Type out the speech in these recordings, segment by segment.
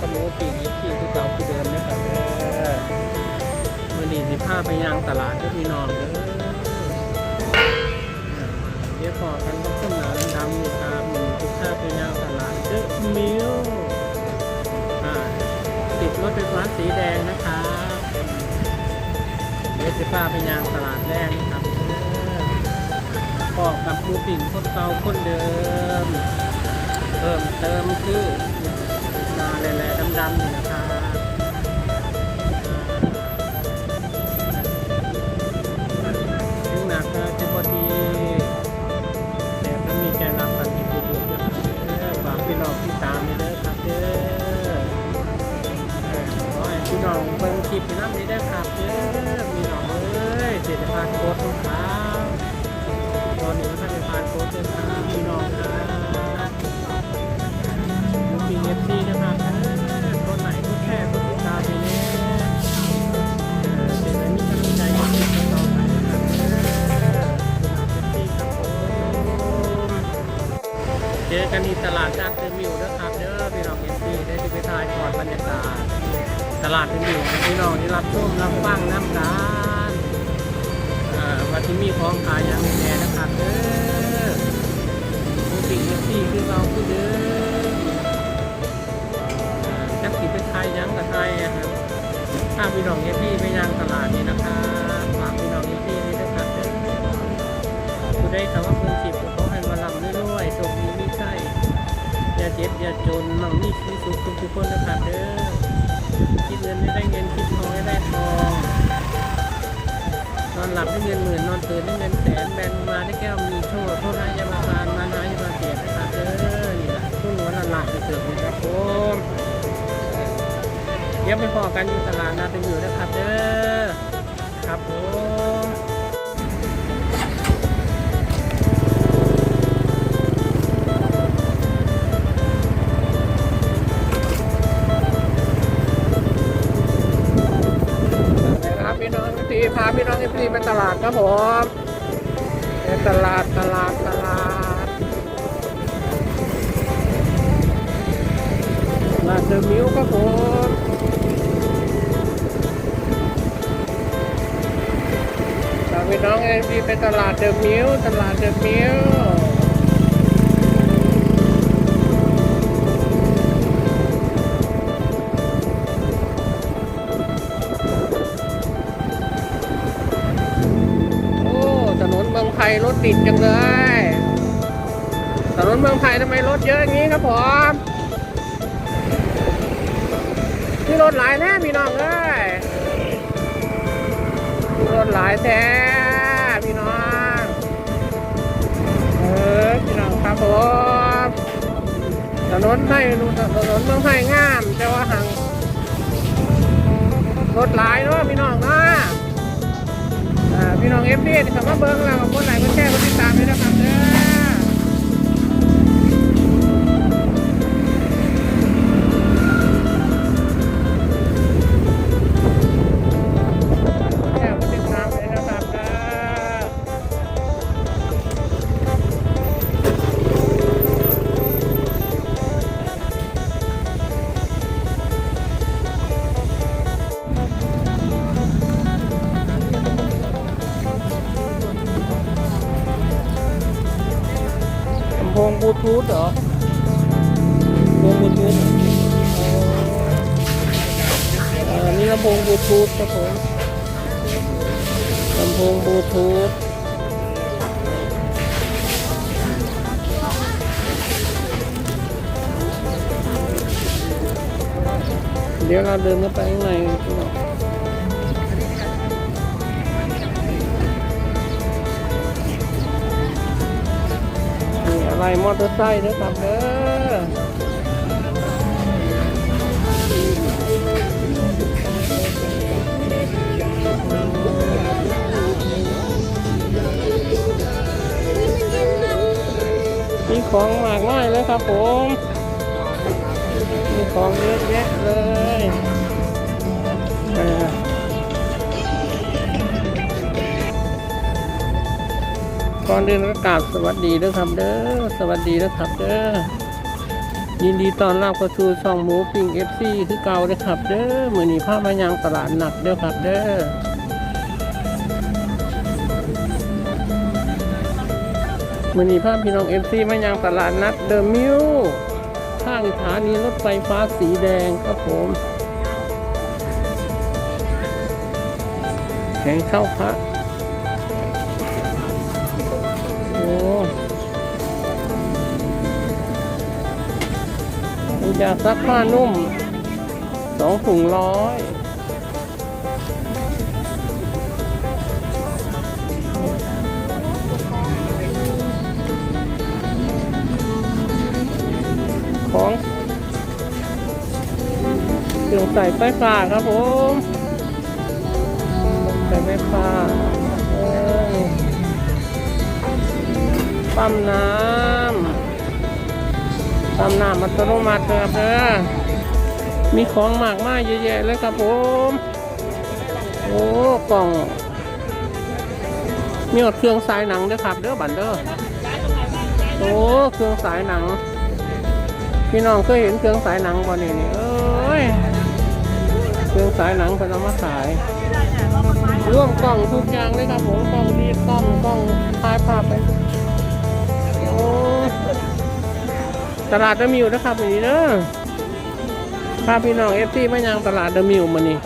กับหมูปีกที่คือเก่าคือเดิมนะครับเด้อมื่อนี้สิพาไปยังตลาดเด้อพี่น้องเด้อเดี๋ยวพอกันกับต้นหนาดำๆอยู่ครับมันสิพาไปยังตลาดเด้อมิวติดรถไฟฟ้าสีแดงนะครับเดี๋ยวสิพาไปยังตลาดแรกนะครับเด้อพอกับหมูปีกคนเก่าคนเดิม เพิ่มเติมคือ แหล่ๆดำๆนี่นะครับถึงหนักก็จะพอดีแต่ก็มีใจรักกันที่ผู้ดูนะครับฝากพี่น้องที่ตามนี่เด้อครับเด้อขอให้พี่น้องเบิ่งคลิปพี่น้ำนี้ได้อครับเด้อพี่น้องเอ้ยเจ็ดพันโคตรทุกครั้งตอนนี้ก็ท่านเป็นพันโคตรเต็มครับ เจอกันที่ตลาดนัดเดอะมิวนะครับเด้อพี่น้องเอฟซีได้ที่ไปถ่ายก่อนบรรยากาศตลาดเดอะมิวพี่น้องที่รับชมรับฟังน้ำร้านอ่าว่าที่มีของขายอย่างแน่นะครับเด้อมีสิ่งเอฟซีคือเราคือเด้อจักสิเป็นไทยยังกับไทยอะครับถ้าพี่น้องเอพี่ไปยังตลาดนี่นะครับฝากพี่น้องเอพี่นี่นะครับเด้อผู้ได้คำว่าเพิ่นสิบเขา บอย่านมั่งมีชีวิตสุขทุกๆคนนะครับเด้อคิดเงินไม่ได้เงินคิดทองไม่ได้ทอง นอนหลับได้เงินหมื่นนอนตื่นได้เงินแสนแบนมาได้แก้วมีโชคโทษนายามาบานมานาจะมาเสียนะครับเด้อนี่แหละทุ่งวันละหลักจะเกิดนะครับผมเดี๋ยวไปพอกันอยู่ตลาดนาเตอยู่นะครับเด้อครับผม น้องเอฟซีไปตลาดครับผมไปตลาดตลาดตลาดตลาดเดอะมิวครับผมฝากพี่น้องเอ็มดีไปตลาดเดอะมิวตลาดเดอะมิว รถติดจังเลยถนนเมืองไทยทำไมรถเยอะอย่างนี้ครับผมที่รถหลายแน่พี่น้องเอ้ยรถหลายแท้พี่น้องเออพี่น้องครับผมถนนไทยถนนเมืองไทยงามแต่ว่าหังรถหลายเนาะพี่น้องเนาะ พี่น้องเอฟดีคำว่าเบิ้งเราคนไหนก็แชร์คนติดตามด้วยนะครับเด้อ มอเตอร์ไซค์นะครับเด้อมีของหมากมายเลยครับผม มีของเยอะแยะเลย ก่อนอื่นก็กราบสวัสดีด้วยครับเด้อสวัสดีนะครับเด้อยินดีตอนรับเข้าสู่ช่องหมูปิ้ง FC คือเก่าเด้อครับเด้อมือนี้พามายังตลาดหนักเด้อครับเด้อมือนี้าพี่น้อง FC มายังตลาดนัดเดอะมิวข้างสถานีรถไฟฟ้าสีแดงครับผมแข่งเข้าพระ ยาซักผ้านุ่มสองถุงร้อยของเครื่องใส่ไฟฟ้าครับผมใส่ไฟฟ้าปั๊มน้ำ ปั๊มน้ำอัตโนมัติครับเด้อมีของมากมายเยอะแยะเลยครับผม โอ้กล่อง มีหมดเครื่องสายหนังด้วยครับ เด้อบันเด้อโอ้เครื่องสายหนัง พี่น้องเคยเห็นเครื่องสายหนังบ่นี่นี่เอ้ยเครื่องสายหนังเป็นเอามาขายร่วมกล่องทุกอย่างเลยครับผมกล่องดีกล่องกล่องถ่ายภาพไป ตลาดเดอะมิวนะครับนี่เด้อพาพี่น้องเอฟซีมายังตลาดเดอะมิวมานี่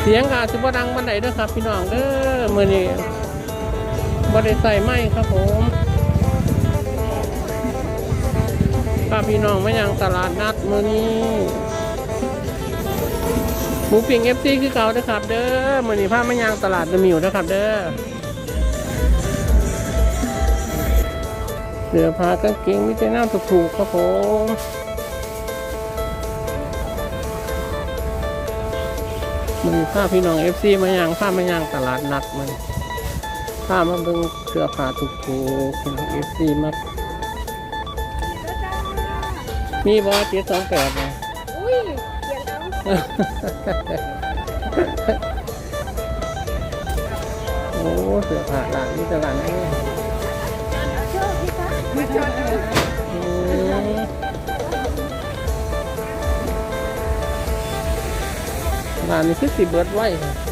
เสียงกอาจจะบ่ดังบันไดเด้อครับ พี่น้องเด้อมือนี้บ่ได้ใส่ไม้ครับผมพาพี่น้องมายังตลาดนัดมือนี้หมูปิ้งเอฟซีคือเก่าเด้อครับ เด้อมือนี้พามายังตลาดเดอะมิวเด้อครับ เด้อ เสื้อผ้ากางเกงมิเตน้ำถูกๆครับผมมันพาพี่น้องเอฟซีมายังพามายังตลาดนัดมันพามาเบิ่งเสื้อผ้าถูกๆพี่น้องเอฟซีมามีบอเจ็ดสองแปดเลยอุ้ยเขียนเอาโอ้เสือผ่าหลังนี่ตลาดนี่ ร้านนี้คือสีเบิร์ดไว้ค่ะ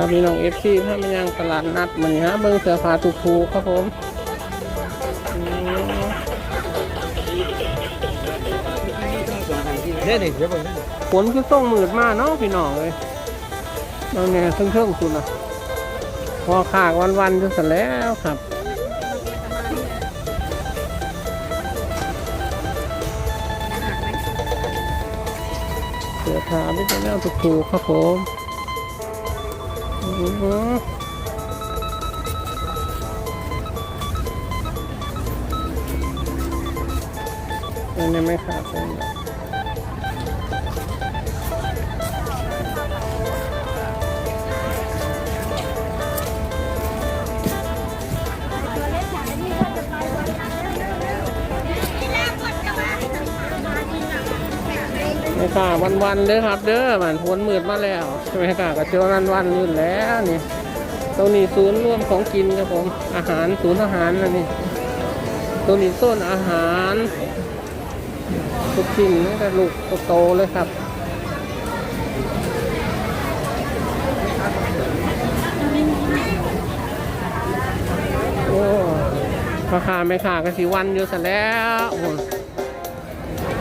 พาพี่น้องเอฟซีพามายังตลาดนัดมันฮะเบิ่งเสือผ้าถูกๆครับผมเนี่ยนี่เดี๋ยวผมฝนคือต้องมืดมากเนาะพี่น้องเลยเราเนี่ยเพิ่งๆคุณอะพอขากวันๆจนเสร็จแล้วครับเสือผ้าไม่ใช่แนวถูกๆครับผม อันนี้ไม่ขาดเลยนะตัว ไม่ค่ะวันๆเด้อครับ เด้อมันฝนมืดมาแล้วไม่ค่ะก็เจอวันวันๆยืนแล้วนี่ตรงนี้ศูนย์รวมของกินครับผมอาหารศูนย์อาหารนะนี่ตรงนี้โซนอาหารทุกสิ่งนี่แต่ลูกโตเลยครับโอ้พ่อค้าไม่ค่ะก็สิวันอยู่ซะแล้วโอ้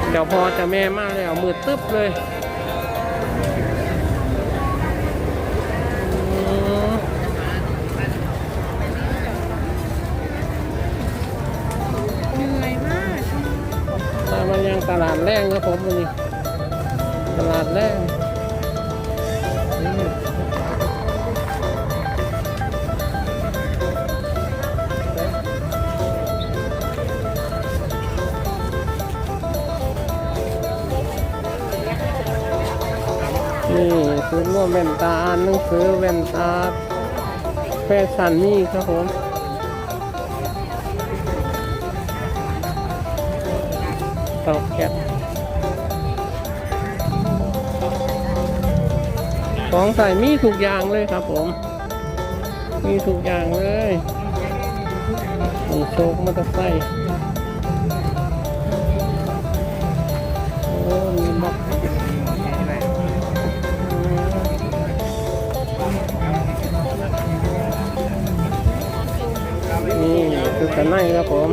เดี๋ยวพอจะแม่มาแล้วมืดตึ๊บเลยอืมเหนื่อยมากตามมายังตลาดแรงครับผมวันนี้ ตลาดแรง ปืนว่าแว่นตาอ่านหนังสือแว่นตาแฟชั่นนี่ครับผมเตกแก๊ของใส่มีทุกอย่างเลยครับผม มีทุกอย่างเลยโชคมอเตอร์ไซค์ กันไนครับผม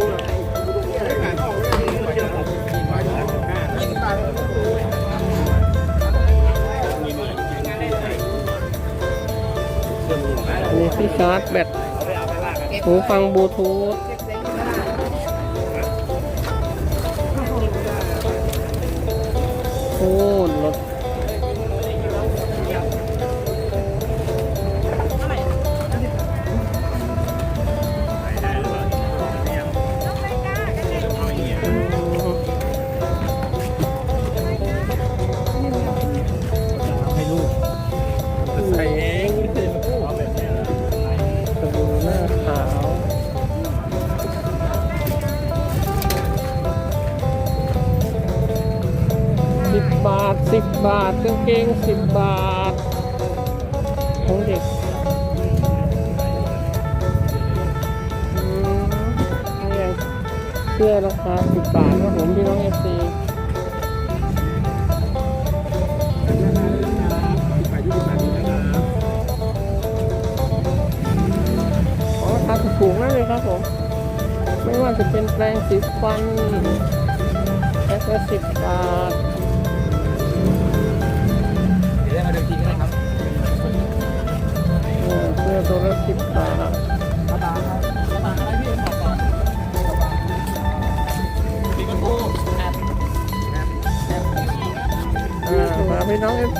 นนี้ที่ชาร์จแบตหูฟังบลูทูธโอ้ 10 บาทของเด็กเสื้อราคา10 บาทครับผมพี่น้องเอฟซีถูกมากเลยครับผม ไม่ว่าจะเป็นแปรงสีฟันแอสเซสิบ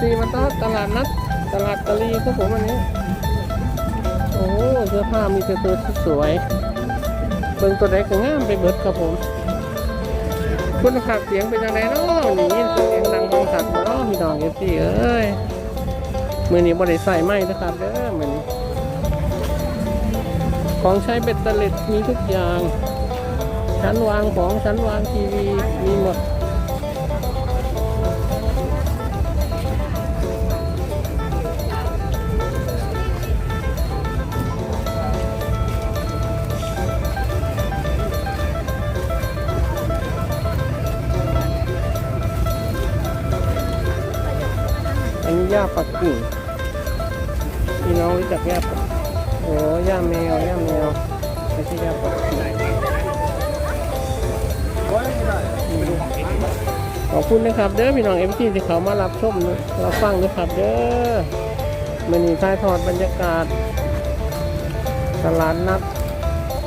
ซีมาต้อตลาดนัดตลาดตะลีครับผมวันนี้ โอ้เสื้อผ้ามีแต่ตัวที่สวยเบิ่งตัวใดก็งามไปเบิดครับผมคุณภาพเสียงเป็นยังไงเนาะนี่เสียงดังฟังสัตว์บ่เนาะพี่น้องเอฟซีเอ้ยมือนี้บริใส่ไม้นะครับเด้อมือนี้ของใช้เบ็ดเตล็ดมีทุกอย่างชั้นวางของชั้นวางทีวีมีหมด ย่าปักกิ่งพี่น้องรู้จักย่าปักโอ้ย่าแมวย่าแมวไม่ใช่ย่าปักกิ่งขอบคุณนะครับเด้อพี่น้องเอฟซีที่เขามารับชมรับฟังนะครับเด้อมันนี่ถ่ายทอดบรรยากาศ ตลาดนัด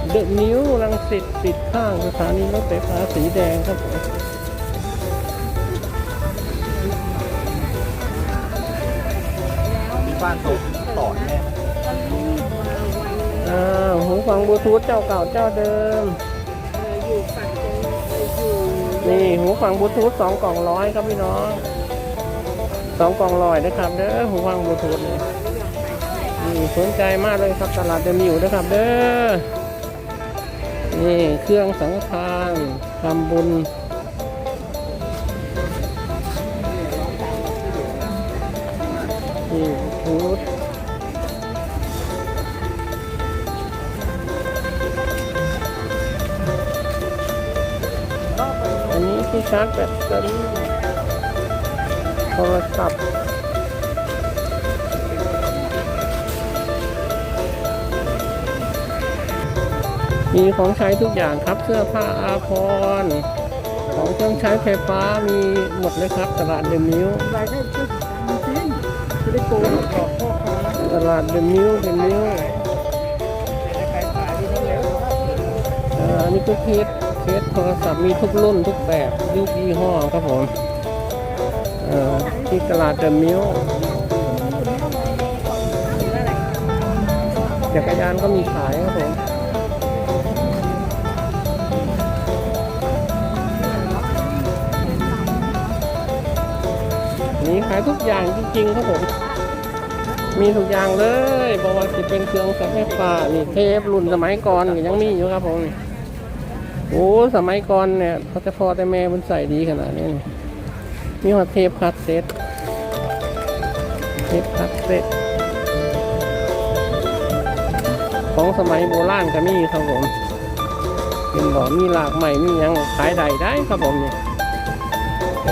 เดอะนิ้วรังสิตปิดข้างสถานีรถไฟฟ้าสีแดงครับผม ฟังบลูทูธเจ้าเก่าเจ้าเดิมนี่หูฟังบลูทูธสองกล่องร้อยครับพี่น้องสองกล่องร้อยนะครับเด้อหูฟังบลูทูธนี่นี่สนใจมากเลยครับตลาดเดมิวนะครับเด้อนี่เครื่องสังฆทานทำบุญนี่ทูธ ชาร์จแบตเตอรี่โทรศัพท์มีของใช้ทุกอย่างครับเสื้อผ้าอาภรณ์ของเครื่องใช้ไฟฟ้ามีหมดเลยครับ ตลาดเดมิวตลาดเดมิวเดมิวอันนี้ก็เคสเค สโทรศัพท์มีทุกรุ่นทุกแบบยุคยี่ห้อครับผมที่ตลาดเดอะมิวจักรยานก็มีขายครับผมมีขายทุกอย่างจริงๆครับผม มีทุกอย่างเลยบอกว่าจะเป็นเครื่องใช้ไฟฟ้านี่เทปรุ่นสมัยก่อนยังมีอยู่ครับผม โอ้สมัยก่อนเนี่ยเขาจะพอแต่แม่มันใส่ดีขนาดนี้นมีหัวเทปคัดเซ็ตเทปคัดเซ็ตของสมัยโบราณก็มีครับผมเป็นบ่อมีหลากใหม่มียังขายใดได้ครับผมเนี่ยเอ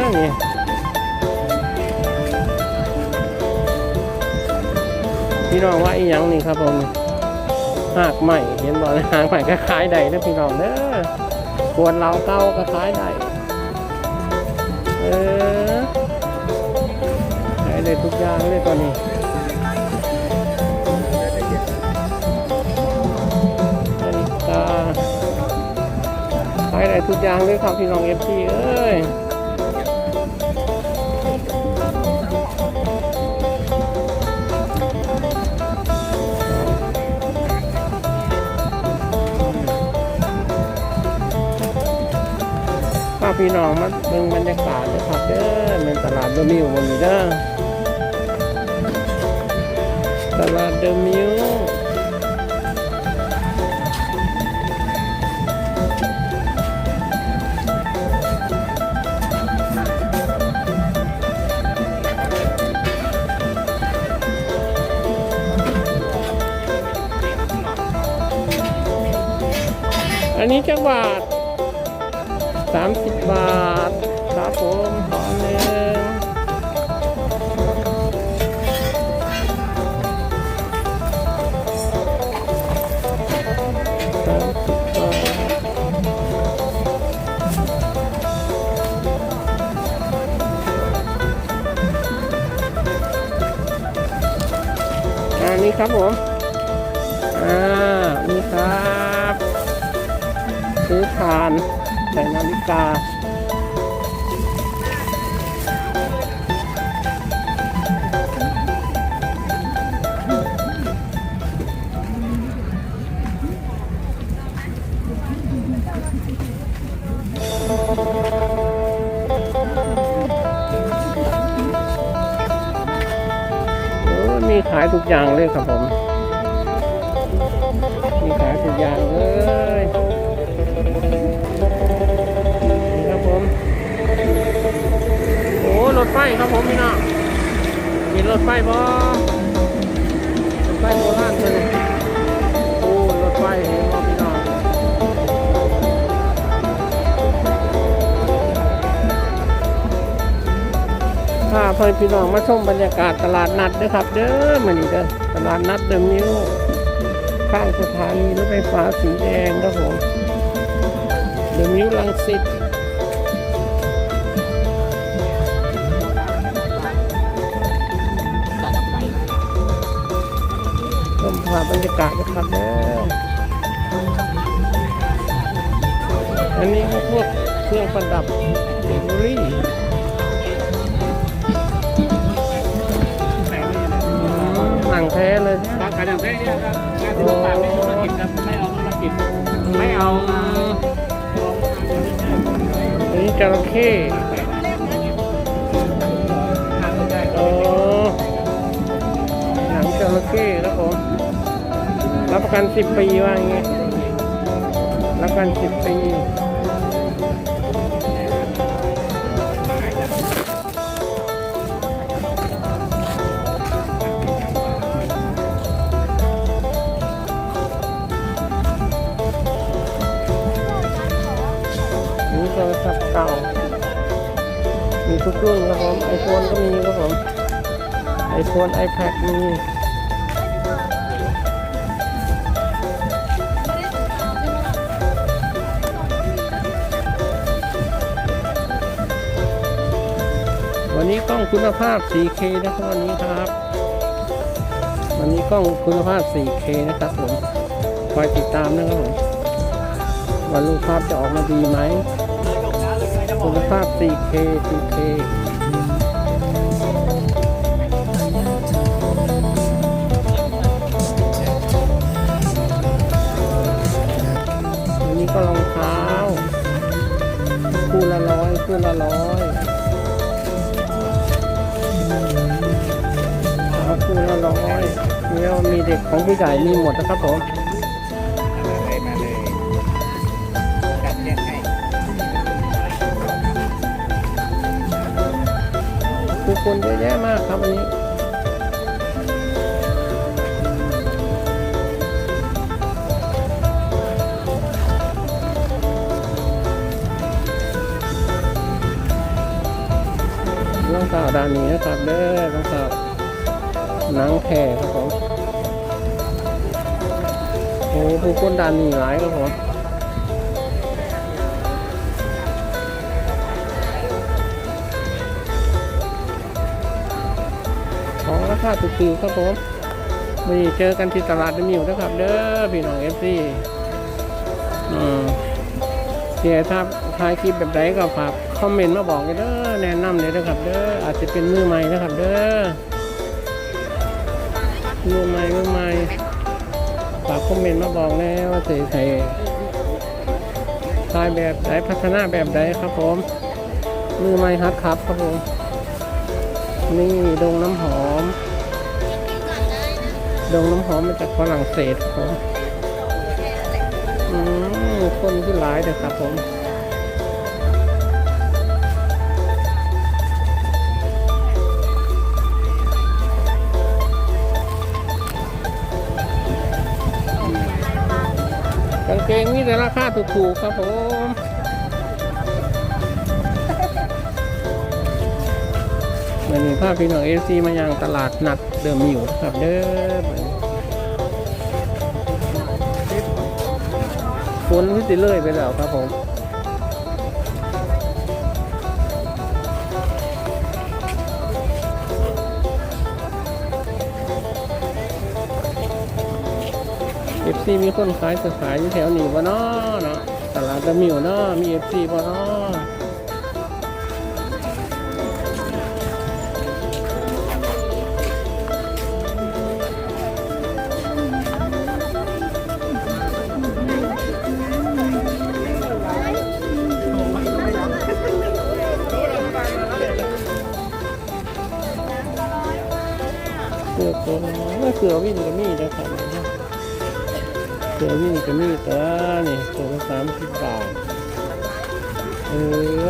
อนี่พี่น้องว่าอีหยังนี่ครับผม หากใหม่เห็นบอกเลยหากใหม่ก็ขายได้นะพี่น้องเด้อควรเราเก่าก็ขายได้เออขายได้ทุกอย่างเลยตอนนี้นาฬิกาขายได้ทุกอย่างเลยครับพี่น้องเอฟซีเอ้ย พี่น้องมาเบิ่งบรรยากาศเลยครับเด้อเป็นตลาดเดมิวมันมีเด้อตลาดเดมิวอันนี้จังหวัด สามสิบบาท ครับผมขอหนึ่งสามสิบบาทอันนี้ครับผมอ่านี่ครับซื้อทาน ใส่นาฬิกาโอ้มีขายทุกอย่างเลยครับผม มีขายทุกอย่างเลย ครับผมพี่น้องมีรถไฟบ่รถไฟโบราณเลยโอ้รถไฟเห็นบ่พี่น้องพาเพื่อนพี่น้องมาชมบรรยากาศตลาดนัดด้วยครับ เด้อมานี่เด้อตลาดนัดเดิมนิ้วข้างสถานีรถไฟฟ้าสีแดงครับผมเดอะมิวลังสิต ภาพบรรยากาศนะครับเด้ออันนี้ก็พวกเครื่องประดับเบเกอรี่หนังแท้เลยร้านขายอย่างแท้เนี่ยครับงานศิลปะไม่ธุรกิจครับไม่เอาธุรกิจไม่เอาอันนี้จระเข้ กันสิบปีว่าอย่างงี้รับประกันสิบปีนี่โทรศัพท์เก่า มีทุกรุ่นครับผมไอโฟนก็มีครับผมไอโฟน iPad มีวัน นี้กล้องคุณภาพ 4K นะครับวันนี้ครับ วันนี้กล้องคุณภาพ 4K นะครับผมคอยติดตามนะครับผมว่ารูปภาพจะออกมาดีไหมคุณภาพ 4K 4K อันนี้ก็รองเท้าคู่ละร้อยคู่ละร้อย ร้อยเนี่ยมีเด็กของผู้ใหญ่มีหมดนะครับผมผู้คนเยอะแยะมากครับวันนี้ตองสาวดานีนะครับเด้อต้องสาว หนังแผ่ครับผมโอ้ผู้คนดานนี้หลายครับผมของราคาถูกๆครับผมวันนี้เจอกันที่ตลาดเดมิวนะครับ เด้อพี่น้องเอฟซีอืมเดี๋ยวถ้าถ่ายคลิปแบบใดก็ฝากคอมเมนต์มาบอกกันเด้อแนะนำเลยนะครับ เด้ออาจจะเป็นมือใหม่นะครับ เด้อ มือใหม่มือใหม่ฝากคอมเมนต์มาบอกแน่ว่าสิใครถ่ายแบบใดพัฒนาแบบใดครับผม มือใหม่ฮัดครับครับผม นี่ดงน้ำหอม ดงน้ำหอมมาจากฝรั่งเศสครับผม อืมคนที่หลายเด้อครับผม กางเกงนี่แต่ราคาถูกๆครับผมวันนี้ภาพพี่น้องเอซีมายังตลาดนัดเดิมอยู่ครับเด้อฝนที่ติเลยไปแล้วครับผม ซีมีคนขายจะขายอยู่แถวนี้บ่เนาะเนาะตลาดตะมิวเนาะมีเอฟซีบ่เนาะเกือบตัวน้อยเกือบวิ่งก็มีนะครับ เกือบวิ่งก็มีแต่นี่ตัวละสามสิบบาทเออ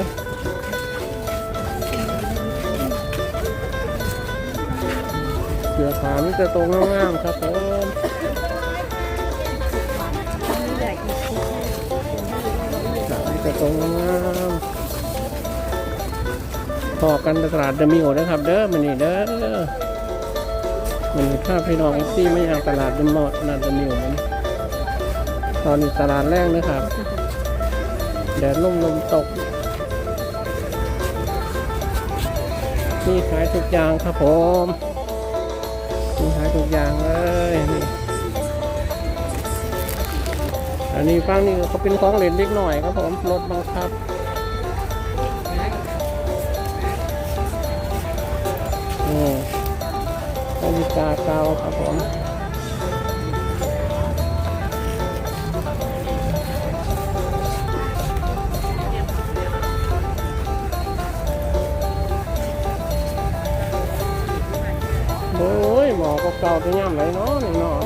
เสือขานี่จะตรงงามๆครับผมขานี่จะตรงงามพอกันตลาดเดมิโอนะครับ เด้อมันนี่เด้อมันภาพพี่น้องเอฟซีไม่อยากตลาดเดมอดนาดมิวมัน ตอนนี้ตลาดแรกนะครับแดดลมลมตกนี่ขายทุกอย่างครับผมนี่ขายทุกอย่างเลยนี่อันนี้ฟังนี่เขาเป็นของเล่นเล็กหน่อยครับผมรถบังคับอืมนาฬิกาเก่าครับผม เก่าจะย่ำไรเนาะนี่เนาะ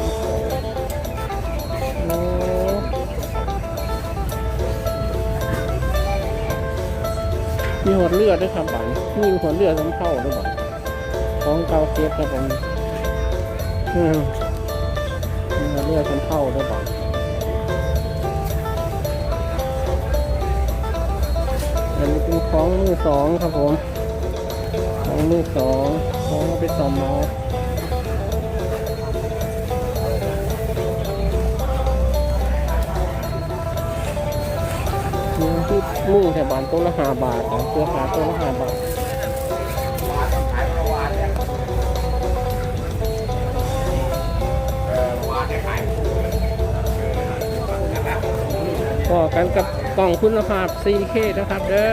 มีหัวเลือดด้วยครับบันมีหัวเลือดสำเภาด้วยบันของเก่าเก็บครับผมมนี่เราเรียกกันเท่าด้ป่ะอันนี้เป็นของมือสองครับผม ของมือสองของไปซ่อมเอา ที่มุ่งแถบานตัวละห้าบาทนะเสื้อผ้าตัวละห้าบาทก็กันกับกล่องคุณภาพ 4K นะครับ เด้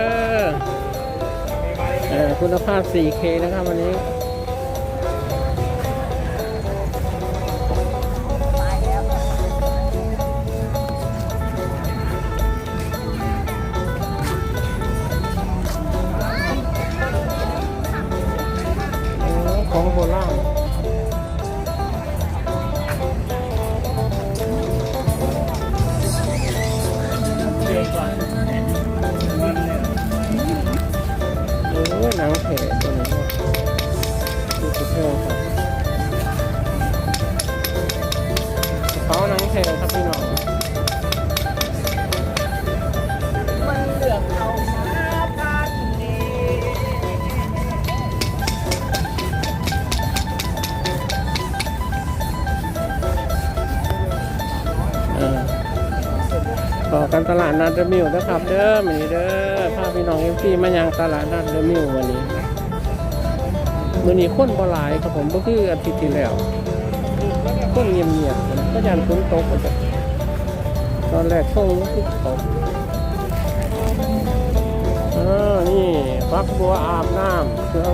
ออคุณภาพ 4K นะครับวันนี้ เดมิวนะครับเด้อมื้อนี้เด้อพาพี่น้องเอฟซีมายังตลาดนัดเดมิววันนี้มื้อนี้คนบ่หลายครับผมบ่คืออาทิตย์ที่แล้วคนเงียบๆก็ยันฝนตกจ้ะตอนแรกช่วงนี้ตกอ่านี่ฟักบัวอาบน้ำเครื่อง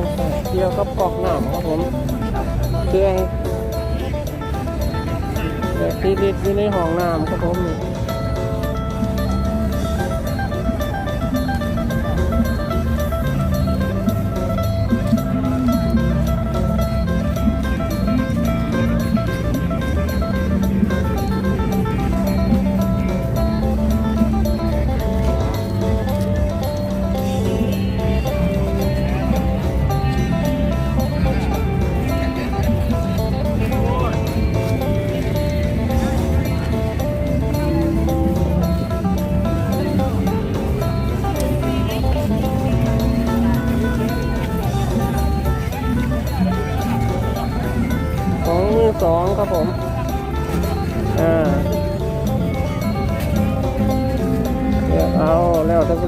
เกี่ยวกับกอกน้ำครับผมเครื่องแบบที่ลิตอยู่ในห้องน้ำครับผม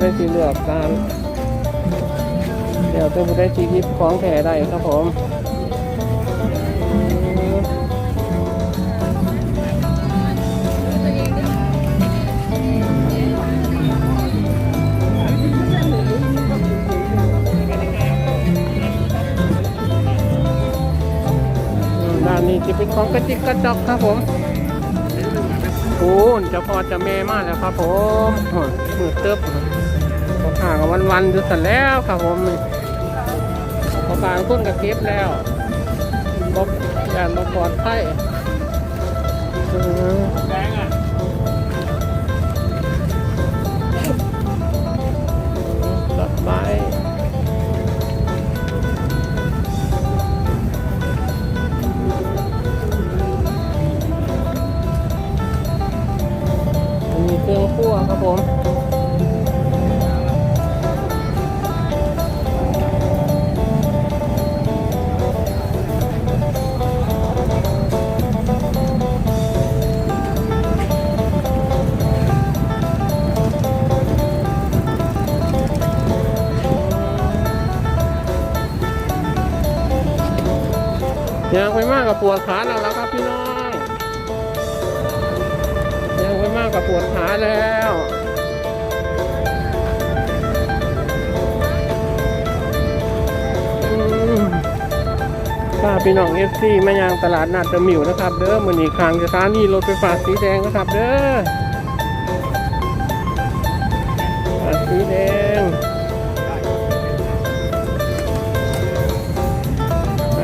ได้สีเลือกการแล้วถ้าผู้ได้สียิบของแถได้ครับผมด้านนี้จะเป็นของกระจิกกระจอกครับผมโอ้นเจะพอเจะเมมากแล้วครับผมโอ้ยมือเติบ กับวันๆอยู่สันแล้วครับผมพอผ่าคนกับเก็บแล้วบอกยานบอกปลอดภัยแดงอะ ปวดขาแล้วครับพี่น้องยางไปมากกับปวดขาแล้วถ้าพี่น้องเอฟซีแมายางตลาดนัดเดอะมิวนะครับ เด้อมือนี้คางสถานีรถไฟฟ้าสีแดงนะครับ เด้อสีแดง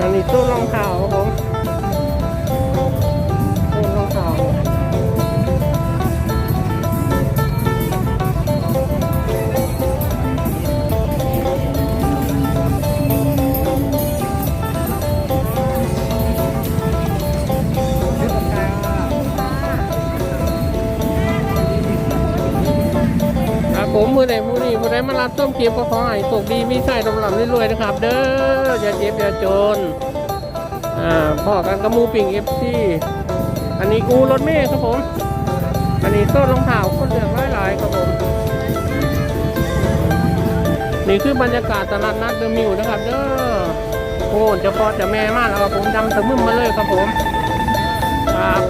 อันนี้ตู้รองเท้า มารับต้มเกี๊ยวก็ขอให้ตกดีมีใส่ตำรับรวยๆนะครับ เด้ออย่าเจ็บอย่าจนอ่าพ่อกันกระมูปิ่งเอฟซีอันนี้กูรถเมย์ครับผม อันนี้ต้นรองเท้าคนเดือดร้ายหลายครับผมนี่คือบรรยากาศตลาดนัดเดอะมิวนะครับเด้อโอ้เจะพอจะแม่มากแล้วครับผมดังสะมึมมาเลยครับผมครับ